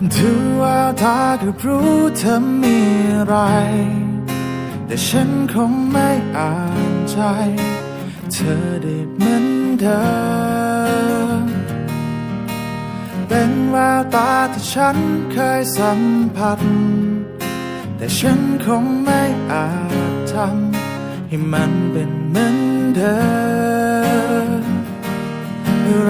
ดูว่าตาก็รู้เธอมีอะไร แต่ฉันคงไม่อ่านใจ เธอได้เหมือนเดิมเป็นแววตาที่ฉันเคยสัมผัส แต่ฉันคงไม่อาจทำให้มันเป็นเหมือนเดิม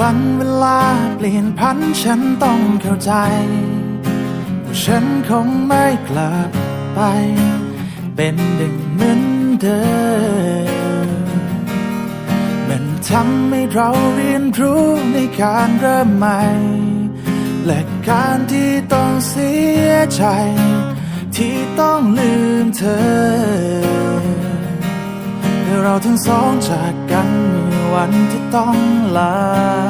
วันเวลาเปลี่ยนพันฉันต้องเข้าใจว่าฉันคงไม่กลับไป เป็นดึงเหมือนเดิมมันทำให้เราเรียนรู้ในการเริ่มใหม่ และการที่ต้องเสียใจ ที่ต้องลืมเธอเราทั้งสองจากกันมีวันที่ต้องลา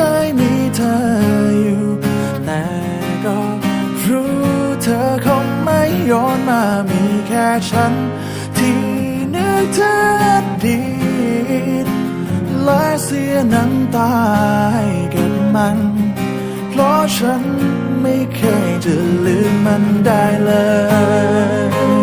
โย้อนมามีแค่ฉัน ที่นึกถึงอดีตและเสียน้ำตาให้กับมัน เพราะฉันไม่เคยจะลืมมันได้เลย